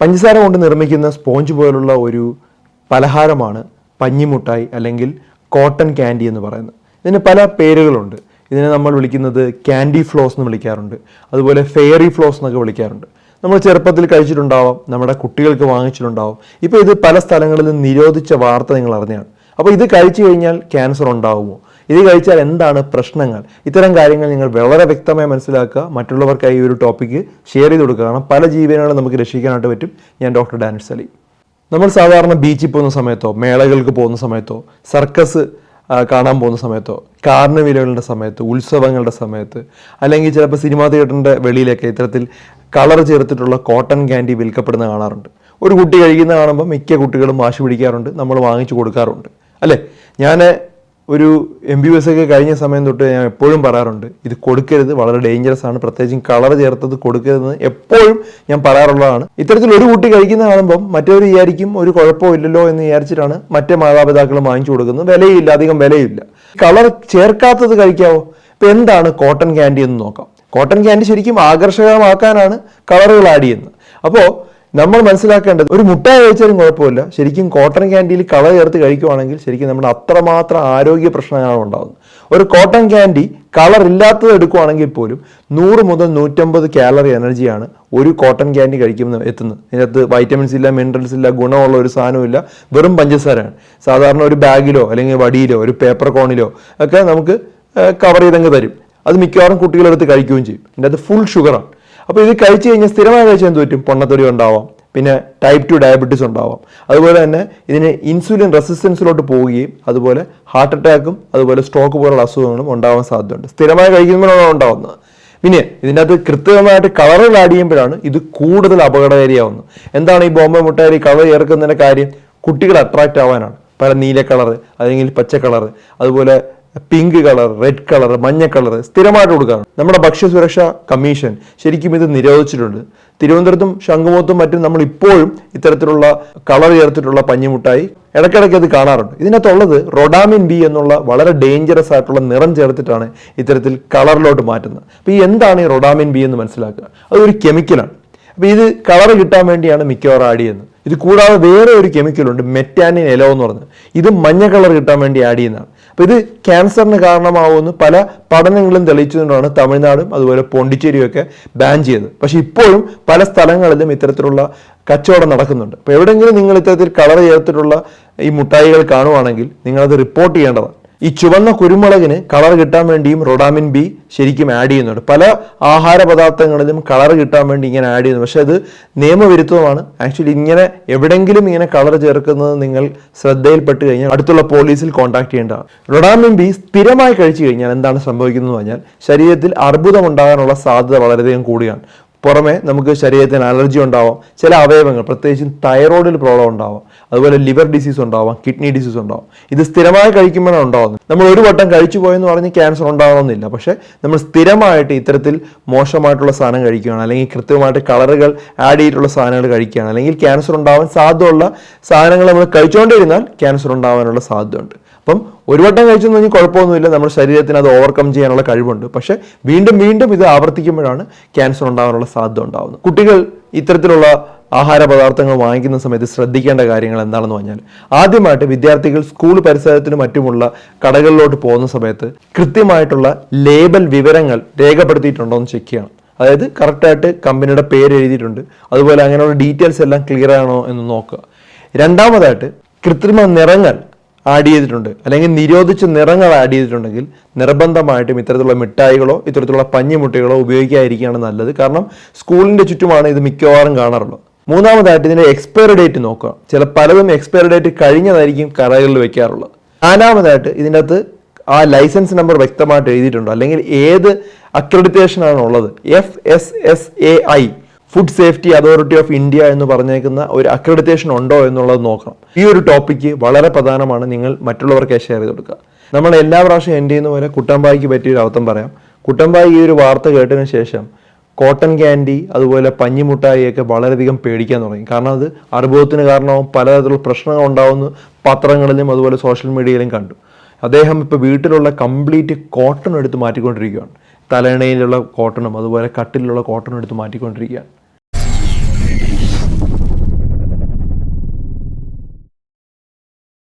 പഞ്ചസാര കൊണ്ട് നിർമ്മിക്കുന്ന സ്പോഞ്ച് പോലുള്ള ഒരു പലഹാരമാണ് പഞ്ഞിമുട്ടായി അല്ലെങ്കിൽ കോട്ടൺ ക്യാൻഡി എന്ന് പറയുന്നത്. ഇതിന് പല പേരുകളുണ്ട്. ഇതിനെ നമ്മൾ വിളിക്കുന്നത് ക്യാൻഡി ഫ്ലോസ് എന്ന് വിളിക്കാറുണ്ട്. അതുപോലെ ഫെയറി ഫ്ലോസ് എന്നൊക്കെ വിളിക്കാറുണ്ട്. നമ്മൾ ചെറുപ്പത്തിൽ കഴിച്ചിട്ടുണ്ടാവാം നമ്മുടെ കുട്ടികൾക്ക് വാങ്ങിച്ചിട്ടുണ്ടാവും. ഇപ്പോൾ ഇത് പല സ്ഥലങ്ങളിലും നിരോധിച്ച വാർത്ത നിങ്ങൾ അറിഞ്ഞാണ്. അപ്പോൾ ഇത് കഴിച്ചു കഴിഞ്ഞാൽ ക്യാൻസർ ഉണ്ടാവുമോ? ഇത് കഴിച്ചാൽ എന്താണ് പ്രശ്നങ്ങൾ? ഇത്തരം കാര്യങ്ങൾ നിങ്ങൾ വളരെ വ്യക്തമായി മനസ്സിലാക്കുക. മറ്റുള്ളവർക്കായി ഈ ഒരു ടോപ്പിക്ക് ഷെയർ ചെയ്ത് കൊടുക്കുക. കാരണം പല ജീവനുകളും നമുക്ക് രക്ഷിക്കാനായിട്ട് പറ്റും. ഞാൻ ഡോക്ടർ ഡാനിഷ് അലി നമ്മൾ സാധാരണ ബീച്ചിൽ പോകുന്ന സമയത്തോ മേളകൾക്ക് പോകുന്ന സമയത്തോ സർക്കസ് കാണാൻ പോകുന്ന സമയത്തോ കാർണിവലുകളുടെ സമയത്ത് ഉത്സവങ്ങളുടെ സമയത്ത് അല്ലെങ്കിൽ ചിലപ്പോൾ സിനിമാ തിയേറ്ററിന്റെ വെളിയിലൊക്കെ ഇത്തരത്തിൽ കളർ ചേർത്തിട്ടുള്ള കോട്ടൺ ക്യാൻഡി വിൽക്കപ്പെടുന്ന കാണാറുണ്ട്. ഒരു കുട്ടി കഴിക്കുന്ന കാണുമ്പോൾ മിക്ക കുട്ടികളും വാശി പിടിക്കാറുണ്ട്. നമ്മൾ വാങ്ങിച്ചു കൊടുക്കാറുണ്ട്. അല്ലേ? ഞാൻ ഒരു എം ബി എസ് ഒക്കെ കഴിഞ്ഞ സമയം തൊട്ട് ഞാൻ എപ്പോഴും പറയാറുണ്ട് ഇത് കൊടുക്കരുത് വളരെ ഡേഞ്ചറസ് ആണ്. പ്രത്യേകിച്ചും കളർ ചേർത്തത് കൊടുക്കരുതെന്ന് എപ്പോഴും ഞാൻ പറയാറുള്ളതാണ്. ഇത്തരത്തിൽ ഒരു കുട്ടി കഴിക്കുന്ന കാണുമ്പം മറ്റൊരു വിചാരിക്കും ഒരു കുഴപ്പമില്ലല്ലോ എന്ന് വിചാരിച്ചിട്ടാണ് മറ്റേ മാതാപിതാക്കൾ വാങ്ങിച്ചു കൊടുക്കുന്നത്. വിലയില്ല അധികം വിലയില്ല. കളർ ചേർക്കാത്തത് കഴിക്കാവോ? ഇപ്പം എന്താണ് കോട്ടൺ ക്യാൻഡി എന്ന് നോക്കാം. കോട്ടൺ ക്യാൻഡി ശരിക്കും ആകർഷകമാക്കാനാണ് കളറുകൾ ആഡ് ചെയ്യുന്നത്. അപ്പോൾ നമ്മൾ മനസ്സിലാക്കേണ്ടത് ഒരു മുട്ടായി കഴിച്ചാലും കുഴപ്പമില്ല. ശരിക്കും കോട്ടൺ ക്യാൻഡിയിൽ കള ചേർത്ത് കഴിക്കുവാണെങ്കിൽ ശരിക്കും നമ്മുടെ അത്രമാത്രം ആരോഗ്യ പ്രശ്നങ്ങളാണ് ഉണ്ടാകുന്നത് ഒരു കോട്ടൺ ക്യാൻഡി കളർ ഇല്ലാത്തത് എടുക്കുവാണെങ്കിൽ പോലും നൂറ് മുതൽ നൂറ്റമ്പത് കാലറി എനർജിയാണ് ഒരു കോട്ടൺ ക്യാൻഡി കഴിക്കുമ്പോൾ എത്തുന്നത്. ഇതിനകത്ത് വൈറ്റമിൻസ് ഇല്ല മിനറൽസ് ഇല്ല ഗുണമുള്ള ഒരു സാധനമില്ല വെറും പഞ്ചസാരയാണ്. സാധാരണ ഒരു ബാഗിലോ അല്ലെങ്കിൽ വടിയിലോ ഒരു പേപ്പർ കോണിലോ ഒക്കെ നമുക്ക് കവർ ചെയ്തങ്ങ് തരും. അത് മിക്കവാറും കുട്ടികളെടുത്ത് കഴിക്കുകയും ചെയ്യും. ഇതിന്റെ അത് ഫുൾ ഷുഗറാണ് അപ്പോൾ ഇത് കഴിച്ചു കഴിഞ്ഞാൽ സ്ഥിരമായി കഴിച്ചാൽ എന്ത് പറ്റും? പൊണ്ണത്തൊടി ഉണ്ടാവാം. പിന്നെ ടൈപ്പ് ടു ഡയബറ്റീസ് ഉണ്ടാവാം. അതുപോലെ തന്നെ ഇതിന് ഇൻസുലിൻ റെസിസ്റ്റൻസിലോട്ട് പോവുകയും അതുപോലെ ഹാർട്ട് അറ്റാക്കും അതുപോലെ സ്ട്രോക്ക് പോലുള്ള അസുഖങ്ങളും ഉണ്ടാവാൻ സാധ്യതയുണ്ട്. സ്ഥിരമായി കഴിക്കുമ്പോഴാണ് ഉണ്ടാവുന്നത്. പിന്നെ ഇതിന്റെ അകത്ത് കൃത്യമായിട്ട് കളറുകൾ ആഡ് ചെയ്യുമ്പോഴാണ് ഇത് കൂടുതൽ അപകടകാരിയാവുന്നത്. എന്താണ് ഈ ബോംബെ മുട്ടായി കളർ ചേർക്കുന്നതിന്റെ കാര്യം? കുട്ടികൾ അട്രാക്റ്റ് ആവാനാണ്. പല നീല കളർ അല്ലെങ്കിൽ പച്ച കളർ അതുപോലെ പിങ്ക് കളർ റെഡ് കളർ മഞ്ഞ കളർ സ്ഥിരമായിട്ട് കൊടുക്കാറ് നമ്മുടെ ഭക്ഷ്യസുരക്ഷാ കമ്മീഷൻ ശരിക്കും ഇത് നിരോധിച്ചിട്ടുണ്ട്. തിരുവനന്തപുരത്തും ശംഖുമുഖത്തും മറ്റും നമ്മൾ ഇപ്പോഴും ഇത്തരത്തിലുള്ള കളർ ചേർത്തിട്ടുള്ള പഞ്ഞിമുട്ടായി ഇടയ്ക്കിടയ്ക്ക് അത് കാണാറുണ്ട്. ഇതിനകത്തുള്ളത് റൊഡാമിൻ ബി എന്നുള്ള വളരെ ഡേഞ്ചറസ് ആയിട്ടുള്ള നിറം ചേർത്തിട്ടാണ് ഇത്തരത്തിൽ കളറിലോട്ട് മാറ്റുന്നത്. അപ്പോൾ ഈ എന്താണ് ഈ റൊഡാമിൻ ബി എന്ന് മനസ്സിലാക്കുക? അതൊരു കെമിക്കലാണ് അപ്പോൾ ഇത് കളർ കിട്ടാൻ വേണ്ടിയാണ് മിക്കവാറും ആഡ് ചെയ്യുന്നത്. ഇത് കൂടാതെ വേറെ ഒരു കെമിക്കലുണ്ട് മെറ്റാനിൻ എലോ എന്ന് പറഞ്ഞത് ഇത് മഞ്ഞ കളർ കിട്ടാൻ വേണ്ടി ആഡ് ചെയ്യുന്നതാണ്. അപ്പോൾ ഇത് ക്യാൻസറിന് കാരണമാവുമെന്ന് പല പഠനങ്ങളും തെളിയിച്ചുകൊണ്ടാണ് തമിഴ്നാടും അതുപോലെ പോണ്ടിച്ചേരിയും ഒക്കെ ബാൻ ചെയ്തത്. പക്ഷേ ഇപ്പോഴും പല സ്ഥലങ്ങളിലും ഇത്തരത്തിലുള്ള കച്ചവടം നടക്കുന്നുണ്ട്. അപ്പോൾ എവിടെയെങ്കിലും നിങ്ങൾ ഇത്തരത്തിൽ കളർ ചേർത്തിട്ടുള്ള ഈ മുട്ടായികൾ കാണുവാണെങ്കിൽ നിങ്ങളത് റിപ്പോർട്ട് ചെയ്യേണ്ടതാണ്. ഈ ചുവന്ന കുരുമുളകിന് കളർ കിട്ടാൻ വേണ്ടിയും റൊഡാമിൻ ബി ശരിക്കും ആഡ് ചെയ്യുന്നുണ്ട്. പല ആഹാര പദാർത്ഥങ്ങളിലും കളർ കിട്ടാൻ വേണ്ടി ഇങ്ങനെ ആഡ് ചെയ്യുന്നു. പക്ഷേ അത് നിയമവിരുദ്ധമാണ് ആക്ച്വലി ഇങ്ങനെ എവിടെങ്കിലും ഇങ്ങനെ കളർ ചേർക്കുന്നത് നിങ്ങൾ ശ്രദ്ധയിൽപ്പെട്ട് കഴിഞ്ഞാൽ അടുത്തുള്ള പോലീസിൽ കോൺടാക്ട് ചെയ്യേണ്ടതാണ്. റൊഡാമിൻ ബി സ്ഥിരമായി കഴിച്ചു കഴിഞ്ഞാൽ എന്താണ് സംഭവിക്കുന്നത് പറഞ്ഞാൽ ശരീരത്തിൽ അർബുദം ഉണ്ടാകാനുള്ള സാധ്യത വളരെയധികം കൂടിയാണ്. പുറമെ നമുക്ക് ശരീരത്തിന് അലർജി ഉണ്ടാവാം ചില അവയവങ്ങൾ പ്രത്യേകിച്ചും തൈറോയിഡിൽ പ്രോബ്ലം ഉണ്ടാവാം അതുപോലെ ലിവർ ഡിസീസ് ഉണ്ടാവാം കിഡ്നി ഡിസീസ് ഉണ്ടാവാം. ഇത് സ്ഥിരമായി കഴിക്കുമ്പോഴാണ് ഉണ്ടാവുന്നത്. നമ്മൾ ഒരു വട്ടം കഴിച്ചു പോയെന്ന് പറഞ്ഞ് ക്യാൻസർ ഉണ്ടാകണമെന്നില്ല പക്ഷേ നമ്മൾ സ്ഥിരമായിട്ട് ഇത്തരത്തിൽ മോശമായിട്ടുള്ള സാധനം കഴിക്കുകയാണ്. അല്ലെങ്കിൽ കൃത്യമായിട്ട് കളറുകൾ ആഡ് ചെയ്തിട്ടുള്ള സാധനങ്ങൾ കഴിക്കുകയാണ്. അല്ലെങ്കിൽ ക്യാൻസർ ഉണ്ടാവാൻ സാധ്യതയുള്ള സാധനങ്ങൾ നമ്മൾ കഴിച്ചുകൊണ്ടിരുന്നാൽ ക്യാൻസർ ഉണ്ടാവാനുള്ള സാധ്യതയുണ്ട്. അപ്പം ഒരു വട്ടം കഴിച്ചെന്ന് പറഞ്ഞാൽ കുഴപ്പമൊന്നുമില്ല. നമ്മുടെ ശരീരത്തിന് അത് ഓവർകം ചെയ്യാനുള്ള കഴിവുണ്ട്. പക്ഷേ വീണ്ടും വീണ്ടും ഇത് ആവർത്തിക്കുമ്പോഴാണ് ക്യാൻസർ ഉണ്ടാകാനുള്ള സാധ്യത ഉണ്ടാകുന്നത് കുട്ടികൾ ഇത്തരത്തിലുള്ള ആഹാര പദാർത്ഥങ്ങൾ വാങ്ങിക്കുന്ന സമയത്ത് ശ്രദ്ധിക്കേണ്ട കാര്യങ്ങൾ എന്താണെന്ന് പറഞ്ഞാൽ ആദ്യമായിട്ട് വിദ്യാർത്ഥികൾ സ്കൂൾ പരിസരത്തിനും മറ്റുമുള്ള കടകളിലോട്ട് പോകുന്ന സമയത്ത് കൃത്യമായിട്ടുള്ള ലേബൽ വിവരങ്ങൾ രേഖപ്പെടുത്തിയിട്ടുണ്ടോ എന്ന് ചെക്ക് ചെയ്യണം. അതായത് കറക്റ്റായിട്ട് കമ്പനിയുടെ പേര് എഴുതിയിട്ടുണ്ട്. അതുപോലെ അങ്ങനെയുള്ള ഡീറ്റെയിൽസ് എല്ലാം ക്ലിയർ ആണോ എന്ന് നോക്കുക. രണ്ടാമതായിട്ട് കൃത്രിമ നിറങ്ങൾ ആഡ് ചെയ്തിട്ടുണ്ട്. അല്ലെങ്കിൽ നിരോധിച്ച നിറങ്ങൾ ആഡ് ചെയ്തിട്ടുണ്ടെങ്കിൽ നിർബന്ധമായിട്ടും ഇത്തരത്തിലുള്ള മിഠായികളോ ഇത്തരത്തിലുള്ള പഞ്ഞിമുട്ടികളോ ഉപയോഗിക്കാതിരിക്കുകയാണ് നല്ലത്. കാരണം സ്കൂളിന്റെ ചുറ്റുമാണ് ഇത് മിക്കവാറും കാണാറുള്ളത്. മൂന്നാമതായിട്ട് ഇതിന്റെ എക്സ്പയറി ഡേറ്റ് നോക്കുക. ചില പലതും എക്സ്പയറി ഡേറ്റ് കഴിഞ്ഞതായിരിക്കും കടകളിൽ വെക്കാറുള്ളത്. നാലാമതായിട്ട് ഇതിന്റെ അകത്ത് ആ ലൈസൻസ് നമ്പർ വ്യക്തമായിട്ട് എഴുതിയിട്ടുണ്ടോ. അല്ലെങ്കിൽ ഏത് അക്രഡിറ്റേഷൻ ആണ് ഉള്ളത് F S S A I food safety authority of India എന്ന് പറഞ്ഞേക്കുന്ന ഒരു അക്രഡിറ്റേഷൻ ഉണ്ടോ എന്നുള്ളത് നോക്കണം. ഈ ഒരു ടോപ്പിക്ക് വളരെ പ്രധാനമാണ്. നിങ്ങൾ മറ്റുള്ളവർക്ക് ഷെയർ ചെയ്ത് കൊടുക്കുക. നമ്മൾ എല്ലാ പ്രാവശ്യം എന്റെ ചെയ്യുന്ന പോലെ കുട്ടമ്പായിക്ക് പറ്റിയ ഒരു അർത്ഥം പറയാം. കുട്ടമ്പായി ഈ ഒരു വാർത്ത കേട്ടതിന് ശേഷം കോട്ടൺ ക്യാൻഡി അതുപോലെ പഞ്ഞിമുട്ടായിയൊക്കെ വളരെയധികം പേടിക്കാൻ തുടങ്ങി. കാരണം അത് അർബുദത്തിന് കാരണവും പലതരത്തിലുള്ള പ്രശ്നങ്ങൾ ഉണ്ടാവുന്ന. പത്രങ്ങളിലും അതുപോലെ സോഷ്യൽ മീഡിയയിലും കണ്ടു. അദ്ദേഹം ഇപ്പോൾ വീട്ടിലുള്ള കംപ്ലീറ്റ് കോട്ടൺ എടുത്ത് മാറ്റിക്കൊണ്ടിരിക്കുകയാണ്. തലയിണയിലുള്ള കോട്ടണും അതുപോലെ കട്ടിലുള്ള കോട്ടണും എടുത്ത് മാറ്റിക്കൊണ്ടിരിക്കുകയാണ്.